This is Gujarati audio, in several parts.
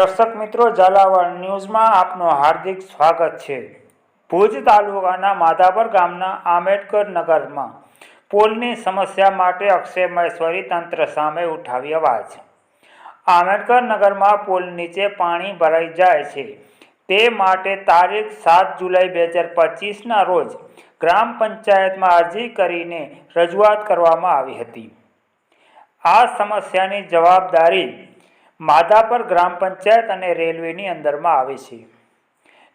દર્શક મિત્રો, ઝાલાવાડ ન્યૂઝમાં આપનું હાર્દિક સ્વાગત છે. ભુજ તાલુકાના માધાપર ગામના આંબેડકર નગરમાં પુલની સમસ્યા માટે અક્ષય મહેશ્વરી તંત્ર સામે ઉઠાવી અવાજ. આંબેડકર નગરમાં પુલ નીચે પાણી ભરાઈ જાય છે. તે માટે તારીખ સાત જુલાઈ બે હજાર પચીસના રોજ ગ્રામ પંચાયતમાં અરજી કરીને રજૂઆત કરવામાં આવી હતી. આ સમસ્યાની જવાબદારી માધાપર ગ્રામ પંચાયત અને રેલવેની અંદરમાં આવે છે.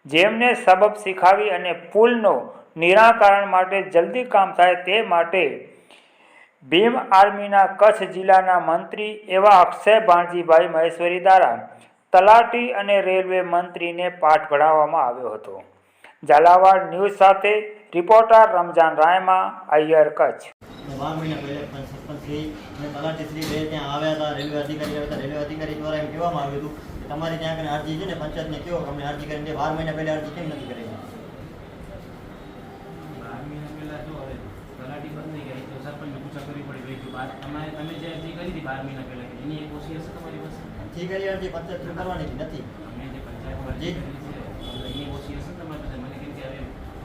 જેમને સબબ શીખાવી અને પુલનો નિરાકરણ માટે જલ્દી કામ થાય તે માટે ભીમ આર્મીના કચ્છ જિલ્લાના મંત્રી એવા અક્ષય ભાણજીભાઈ મહેશ્વરી દ્વારા તલાટી અને રેલવે મંત્રીને પાઠ ભણાવવામાં આવ્યો હતો. ઝાલાવાડ ન્યૂઝ સાથે રિપોર્ટર રમજાન રાયમા, અય્યર કચ્છ. અને સરપંચશ્રી અને તલાટીશ્રી બે ત્યાં આવ્યા હતા રેલવે અધિકારી આવ્યા હતા રેલવે અધિકારી દ્વારા એમ કહેવામાં આવ્યું હતું કે તમારી ત્યાં આગળ અરજી છે ને પંચાયતને કહો અમને અરજી કરીને બાર મહિના પહેલાં અરજી કેમ નથી કરી બાર મહિના પહેલા જો હવે તલાટી બંધ નહીં ગઈ તો સરપંચને પૂછા કરવી પડી. ગઈ બાર તમારે તમે જે અરજી કરી હતી બાર મહિના પહેલા એની એક ઓછી હશે તમારી પાસે? અરજી કરી અરજી પંચાયત કરવાની નથી. અમે જે પંચાયત અરજી કરી છે એની ઓછી હશે તમારી પાસે? મને કેમ કે હવે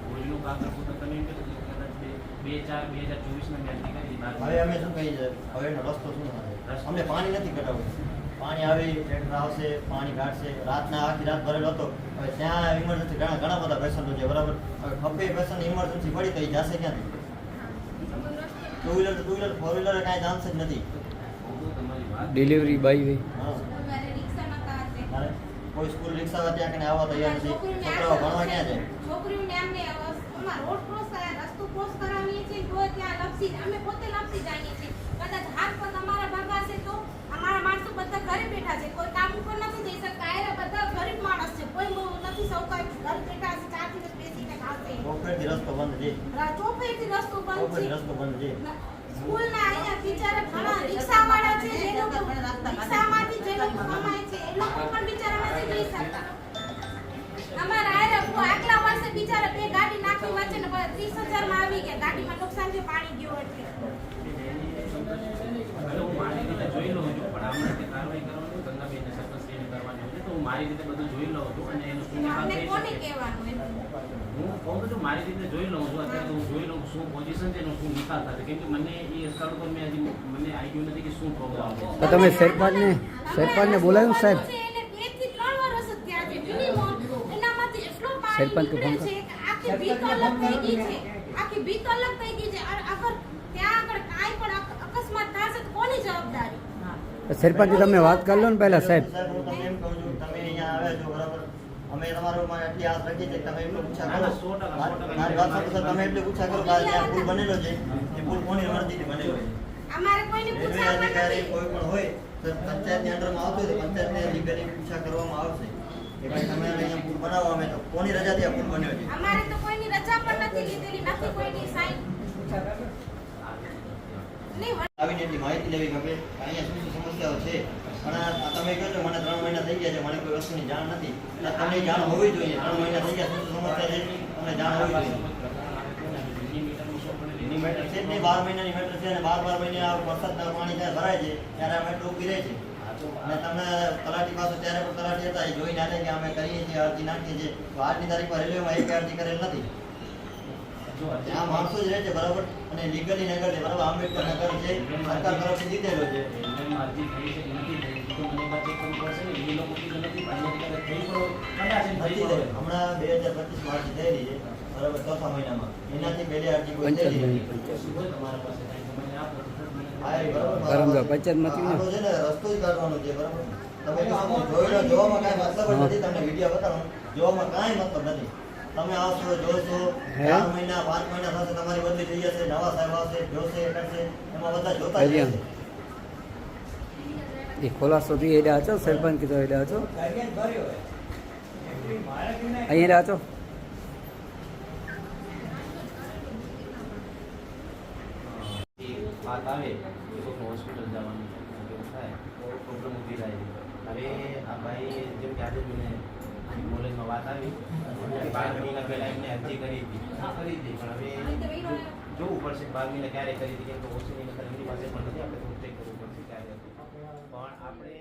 ભુજનું કામ કરવું તો તમે એમ કીધું કે કદાચ બે ચાર બે હજાર ચોવીસમાં મેં કરી હવે અમે શું કહીએ છીએ હવે એનો રસ્તો શું છે અમને પાણી નથી કઢાવવું. પાણી આવી ટ્રેક્ટર આવશે પાણી કાઢશે. રાતના આખી રાત ભરેલો હતો. હવે ત્યાં ઇમરજન્સી ઘણા ઘણા બધા પેશન્ટો છે બરાબર? હવે ખભે પેશન્ટ ઇમરજન્સી પડી તો એ જશે ક્યાંથી? Two wheeler two wheeler four wheeler કાંઈ ચાન્સ જ નથી. તમારી ડિલિવરી બાય વે હા મારે રિક્ષામાં કાર છે. મારે કોઈ સ્કૂલ રિક્ષા ત્યાં કને આવવા તૈયાર નથી. છોકરાઓ ભણવા ક્યાં જાય છોકરીઓને અમને અમાર રોડ ક્રોસ કરાય રસ્તો ક્રોસ કરાવીએ છીએ તો ત્યાં લપસી અમે પોતે લપસી જઈએ છીએ. કદાચ હાથ પર અમારા ભાગાશે તો અમારા માણસો બધા ઘરે બેઠા છે. કોઈ કામ ઉપર નથી જઈ શકતા. એ બધા ગરીબ માણસ છે. કોઈ નથી સૌ કોઈ ઘર બેઠા છે ચાર દિવસ બેસીને ખાતે ચોફેરથી રસ્તો બંધ છે. ચોપેથી રસ્તો બંધ છે. રસ્તો બંધ છે. સ્કૂલના અહીંયા બિચારા ઘણા રિક્ષાવાળા છે જે લોકો રિક્ષામાંથી જે લોકો કમાય છે એ લોકો પણ બિચારા નથી જઈ શકતા. અમારા આયરા કો આગલા વર્ષે બિચારા બે ગાડી નાખી વચ્ચે ને ત્રીસ હજારમાં આવી ગયા. ગાડીમાં નુકસાન છે પાણી ગયું એટલે. હું મારી રીતે જોઈ લઉં છું પણ આમાં જે કાર્યવાહી કરવાની ગંગાબેન સરપંચશ્રીને કરવાની તો હું મારી રીતે બધું જોઈ લઉં છું અને એનું કોને કહેવાનું છું મારી રીતે જોઈ લઉં છું. અત્યારે તો હું જોઈ લઉં છું શું પોઝિશન છે એનો શું નિકાલ થશે કેમ કે મને એ સ્થળ પર મેં હજી મને આઈડિયો નથી કે શું પ્રોબ્લેમ તો તમે સરપંચને સરપંચને બોલાવ્યું સાહેબ? સરપંચ ફોન નીકળે આખી ભીત અલગ થઈ ગઈ છે આખી ભીત અલગ થઈ ગઈ છે અને અગર ત્યાં આગળ કાંઈ પણ અકસ્માત થશે તો કોની જવાબદારી સરપંચ તમે વાત કરી લો ને પહેલા સાહેબ સાહેબ હું તમને એમ કહું છું તમે અહીંયા આવ્યા છો બરાબર અમે તમારો એટલી આસ રાખી છે તમે એટલું પૂછા કરો ના, સો ટકા, સો ટકા. મારી વાત સાંભળો તમે એટલું પૂછા કરો કે આ પુલ બનેલો છે. એ પુલ કોની મરજીથી બનેલો છે? અધિકારી કોઈ પણ હોય તો પંચાયતની અંડરમાં આવતો હોય તો પંચાયતને અધિકારી પૂછા કરવામાં આવશે. કે ભાઈ તમે અહીંયા પુલ બનાવો અમે તો કોની રજાથી આ પુલ બન્યો છે? અમારે તો કોઈની રજા પણ નથી લીધેલી નથી કોઈની સાઈન. આવીને એટલી માહિતી લેવી કે અહીંયા શું શું સમસ્યાઓ છે? પણ તમે કહો મને ત્રણ મહિના થઈ ગયા છે, મને જોઈએ, ત્રણ મહિના બાર મહિનાની અને બાર બાર મહિને વરસાદના પાણી ભરાય છે, ત્યારે અમે મેટર રહે છે. અને તમે તલાટી પાસે ત્યારે પણ તલાટી હતા, એ જોઈને કે અમે કરીએ છીએ, અરજી નાખીએ છીએ. તો આજની તારીખમાં રેલવેમાં એક અરજી કરેલ નથી. આ માણસો જ રહે છે બરાબર, અને લીગલી નગર છે બરાબર, આંબેડકર નગર છે, સરકાર તરફથી દીધેલો છે. અરજી થઈ છે કે નથી થઈ તો મને એમાં ચેક કરવું પડશે ને એ લોકો કીધું નથી પણ અહીંયા કદાચ થઈ પણ કદાચ થઈ નથી હમણાં બે હજાર પચીસ માર્ચ થયેલી છે. બરાબર ચોથા મહિનામાં. એનાથી પહેલી અરજી કોઈ થયેલી નથી. શું હોય તમારા પાસે મને આપો બરાબર. બરાબર, પંચાયતમાંથી છે ને રસ્તો જ કાઢવાનો છે બરાબર. તમે જોઈ જોવામાં કાંઈ મતલબ નથી તમને વીડિયો બતાવો જોવામાં કાંઈ મતલબ નથી. તમે આવશો જોશો? ચાર મહિના પાંચ મહિના થશે તમારી બદલી થઈ જશે નવા સાહેબ આવશે જોશે કરશે. એમાં બધા જોતા. એ ખોલા સુધી એડા છો સરપંચ કીધો એડા છો અહીંયા રહ્યા છો વાત આવે એ હોસ્પિટલ જવાનું થાય, તો હવે ભાઈ જેમ કે આજે કોલેજમાં વાત આવી. બાર મહિના પહેલાં એમને અરજી કરી હવે જોવું પડશે બાર ક્યારે કરી હતી, કેમ પાસે પણ નથી, આપણે પણ આપણે